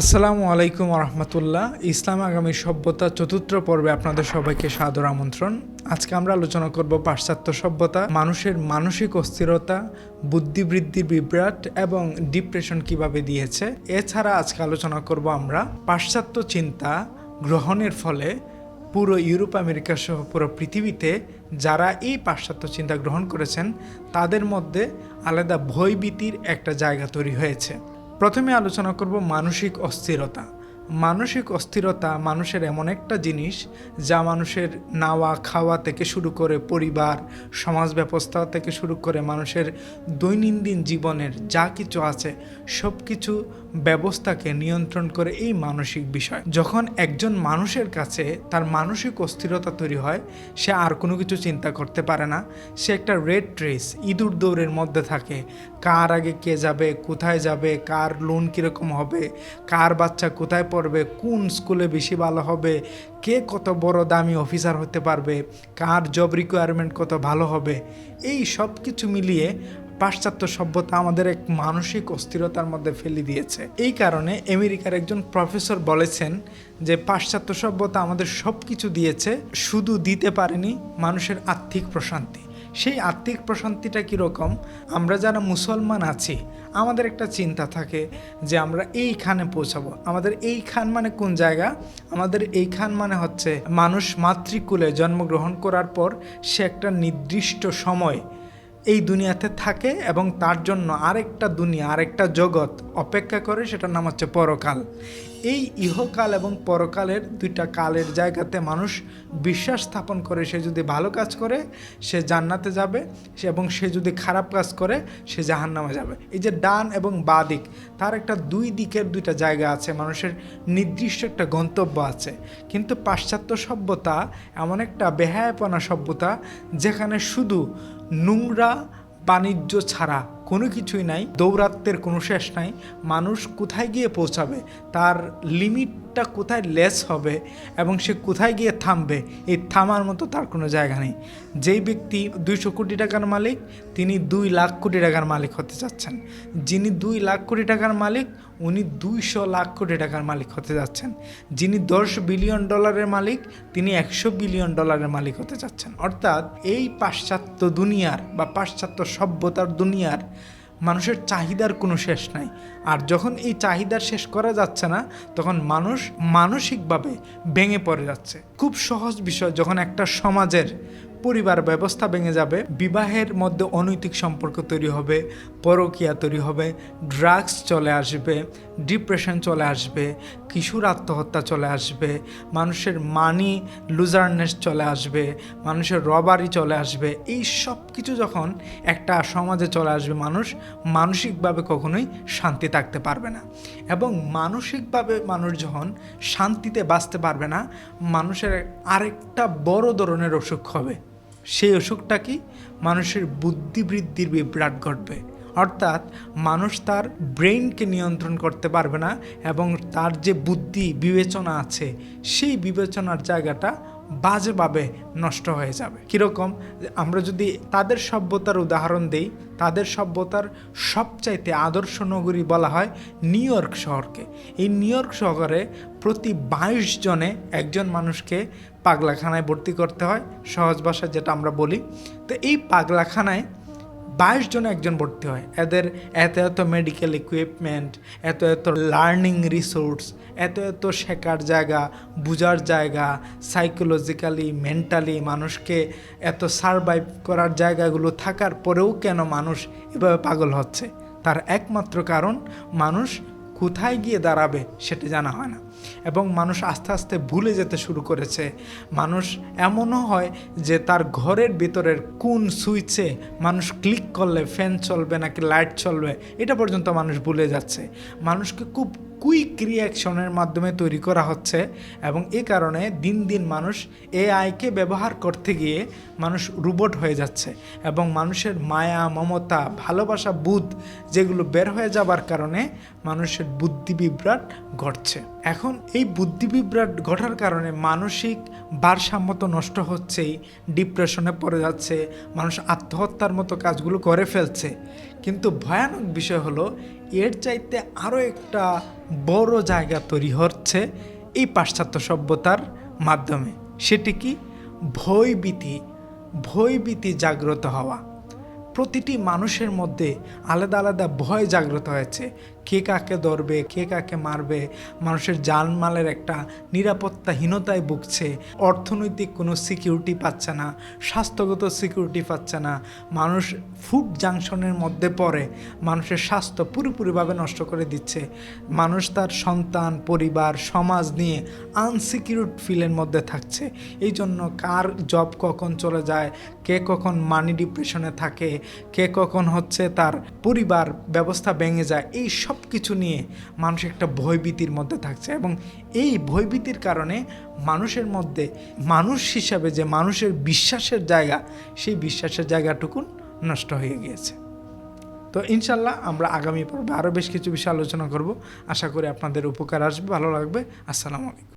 আসসালামু আলাইকুম রহমতুল্লাহ ইসলাম আগামী সভ্যতা চতুর্থ পর্বে আপনাদের সবাইকে সাদর আমন্ত্রণ। আজকে আমরা আলোচনা করব পাশ্চাত্য সভ্যতা, মানুষের মানসিক অস্থিরতা বুদ্ধিবৃদ্ধির বিভ্রাট এবং ডিপ্রেশন কীভাবে দিয়েছে। এছাড়া আজকে আলোচনা করব আমরা পাশ্চাত্য চিন্তা গ্রহণের ফলে পুরো ইউরোপ, আমেরিকা সহ পুরো পৃথিবীতে যারা এই পাশ্চাত্য চিন্তা গ্রহণ করেছেন, তাদের মধ্যে আলাদা ভয়ভীতির একটা জায়গা তৈরি হয়েছে। প্রথমে আলোচনা করব মানসিক অস্থিরতা। মানসিক অস্থিরতা মানুষের এমন একটা জিনিস যা মানুষের নাওয়া খাওয়া থেকে শুরু করে পরিবার, সমাজ ব্যবস্থা থেকে শুরু করে মানুষের দৈনন্দিন জীবনের যা কিছু আছে সব কিছু ব্যবস্থাকে নিয়ন্ত্রণ করে এই মানসিক বিষয়। যখন একজন মানুষের কাছে তার মানসিক অস্থিরতা তৈরি হয়, সে আর কোনো কিছু চিন্তা করতে পারে না। সে একটা রেড ট্রেস ইঁদুর দৌড়ের মধ্যে থাকে। কার আগে কে যাবে, কোথায় যাবে, কার লোন কীরকম হবে, কার বাচ্চা কোথায় পড়বে, কোন স্কুলে বেশি ভালো হবে, কে কত বড় দামি অফিসার হতে পারবে, কার জব রিকোয়ারমেন্ট কত ভালো হবে, এই সব কিছু মিলিয়ে পাশ্চাত্য সভ্যতা আমাদের এক মানসিক অস্থিরতার মধ্যে ফেলে দিয়েছে। এই কারণে আমেরিকার একজন প্রফেসর বলেছেন যে পাশ্চাত্য সভ্যতা আমাদের সব কিছু দিয়েছে, শুধু দিতে পারেনি মানুষের আর্থিক প্রশান্তি। সেই আত্মিক প্রশান্তিটা কীরকম? আমরা যারা মুসলমান আছি, আমাদের একটা চিন্তা থাকে যে আমরা এইখানে পৌঁছাবো। আমাদের এইখান মানে কোন জায়গা? আমাদের এইখান মানে হচ্ছে মানুষ মাতৃকুলে জন্মগ্রহণ করার পর সে একটা নির্দিষ্ট সময় এই দুনিয়াতে থাকে এবং তার জন্য আরেকটা দুনিয়া, আরেকটা জগৎ অপেক্ষা করে, সেটার নাম হচ্ছে পরকাল। এই ইহকাল এবং পরকালের দুইটা কালের জায়গাতে মানুষ বিশ্বাস স্থাপন করে, সে যদি ভালো কাজ করে, সে জান্নাতে যাবে, সে এবং সে যদি খারাপ কাজ করে, সে জাহান্নামে যাবে। এই যে ডান এবং বা দিক, তার একটা দুই দিকের দুইটা জায়গা আছে, মানুষের নির্দিষ্ট একটা গন্তব্য আছে। কিন্তু পাশ্চাত্য সভ্যতা এমন একটা বেহায়াপনা সভ্যতা, যেখানে শুধু নোংরা বাণিজ্য ছাড়া কোনো কিছুই নাই দৌরাত্মের কোনো শেষ নাই। মানুষ কোথায় গিয়ে পৌঁছাবে? তার লিমিটটা কোথায় লেস হবে এবং সে কোথায় গিয়ে থামবে? এই থামার মতো তার কোনো জায়গা নেই। যেই ব্যক্তি দুইশো কোটি টাকার মালিক, তিনি দুই লাখ কোটি টাকার মালিক হতে চাচ্ছেন যিনি দুই লাখ কোটি টাকার মালিক, উনি দুইশো লাখ কোটি টাকার মালিক হতে যাচ্ছেন। যিনি দশ বিলিয়ন ডলারের মালিক, তিনি একশো বিলিয়ন ডলারের মালিক হতে যাচ্ছেন। অর্থাৎ এই পাশ্চাত্য দুনিয়ার বা পাশ্চাত্য সভ্যতার দুনিয়ার মানুষের চাহিদার কোনো শেষ নাই। আর যখন এই চাহিদার শেষ করা যাচ্ছে না, তখন মানুষ মানসিকভাবে ভেঙে পড়ে যাচ্ছে। খুব সহজ বিষয় যখন একটা সমাজের পরিবার ব্যবস্থা ভেঙে যাবে, বিবাহের মধ্যে অনৈতিক সম্পর্ক তৈরি হবে, পরকীয়া তৈরি হবে ড্রাগস চলে আসবে ডিপ্রেশন চলে আসবে, কিশোর আত্মহত্যা চলে আসবে, মানুষের মানি লুজারনেস চলে আসবে, মানুষের রবারি চলে আসবে, এই সব কিছু যখন একটা সমাজে চলে আসবে, মানুষ মানসিকভাবে কখনোই শান্তি থাকতে পারবে না। এবং মানসিকভাবে মানুষ যখন শান্তিতে বাঁচতে পারবে না, মানুষের আরেকটা বড় ধরনের অসুখ হবে। সেই অসুখটা কি? মানুষের বুদ্ধিবৃদ্ধির বিভ্রাট ঘটবে। অর্থাৎ মানুষ তার ব্রেইনকে নিয়ন্ত্রণ করতে পারবে না এবং তার যে বুদ্ধি, বিবেচনা আছে, সেই বিবেচনার জায়গাটা বাজেভাবে নষ্ট হয়ে যাবে। কীরকম? আমরা যদি তাদের সভ্যতার উদাহরণ দিই, তাদের সভ্যতার সবচাইতে আদর্শ নগরী বলা হয় নিউ ইয়র্ক শহরকে। এই নিউ ইয়র্ক শহরে প্রতি বাইশ জনে একজন মানুষকে পাগলাখানায় ভর্তি করতে হয়, সহজ ভাষায় যেটা আমরা বলি। তো এই পাগলাখানায় বাইশ জন একজন ভর্তি হয়। এদের এত এত মেডিকেল ইকুইপমেন্ট এত এত লার্নিং রিসোর্স এত এত শেখার জায়গা, বোঝার জায়গা সাইকোলজিক্যালি মেন্টালি মানুষকে এত সারভাইভ করার জায়গাগুলো থাকার পরেও কেন মানুষ এভাবে পাগল হচ্ছে? তার একমাত্র কারণ, মানুষ কোথায় গিয়ে দাঁড়াবে সেটা জানা হয় না। এবং মানুষ আস্তে আস্তে ভুলে যেতে শুরু করেছে। মানুষ এমনও হয় যে তার ঘরের ভিতরের কোন সুইচে মানুষ ক্লিক করলে ফ্যান চলবে নাকি লাইট চলবে, এটা পর্যন্ত মানুষ ভুলে যাচ্ছে। মানুষকে খুব কুইক রিয়াকশনের মাধ্যমে তৈরি করা হচ্ছে এবং এ কারণে দিন দিন মানুষ এআইকে ব্যবহার করতে গিয়ে মানুষ রোবট হয়ে যাচ্ছে এবং মানুষের মায়া, মমতা, ভালোবাসা, বুধ যেগুলো বের হয়ে যাবার কারণে মানুষের বুদ্ধি বিভ্রাট ঘটছে। এখন এই বুদ্ধি বিভ্রাট ঘটার কারণে মানসিক ভারসাম্য তো নষ্ট হচ্ছেই ডিপ্রেশনে পড়ে যাচ্ছে, মানুষ আত্মহত্যার মতো কাজগুলো করে ফেলছে। কিন্তু ভয়ানক বিষয় হলো, এর চাইতে আরও একটা বড় জায়গা তৈরি হচ্ছে এই পাশ্চাত্য সভ্যতার মাধ্যমে। সেটি কি? ভয়ভীতি ভয়ভীতি জাগ্রত হওয়া। প্রতিটি মানুষের মধ্যে আলাদা আলাদা ভয় জাগ্রত হয়েছে। কে কাকে ধরবে, কে কাকে মারবে, মানুষের জানমালের একটা নিরাপত্তাহীনতায় ভুগছে, অর্থনৈতিক কোনো সিকিউরিটি পাচ্ছে না, স্বাস্থ্যগত সিকিউরিটি পাচ্ছে না, মানুষ ফুড জাংশনের মধ্যে পড়ে, মানুষের স্বাস্থ্য পুরোপুরিভাবে নষ্ট করে দিচ্ছে, মানুষ তার সন্তান, পরিবার, সমাজ নিয়ে আনসিকিউরড ফিলের মধ্যে থাকছে, এই জন্য কার জব কখন চলে যায়, কে কখন মানি ডিপ্রেশনে থাকে, কে কখন হচ্ছে তার পরিবার ব্যবস্থা ভেঙে যায়, এই সব কিছু নিয়ে মানুষ একটা ভয়ভীতির মধ্যে থাকছে এবং এই ভয়ভীতির কারণে মানুষের মধ্যে মানুষ হিসাবে যে মানুষের বিশ্বাসের জায়গা, সেই বিশ্বাসের জায়গাটুকুন নষ্ট হয়ে গিয়েছে। তো ইনশাল্লাহ আমরা আগামী পর্বে আরও বেশ কিছু বিষয় আলোচনা করব। আশা করি আপনাদের উপকার আসবে, ভালো লাগবে। আসসালামু আলাইকুম।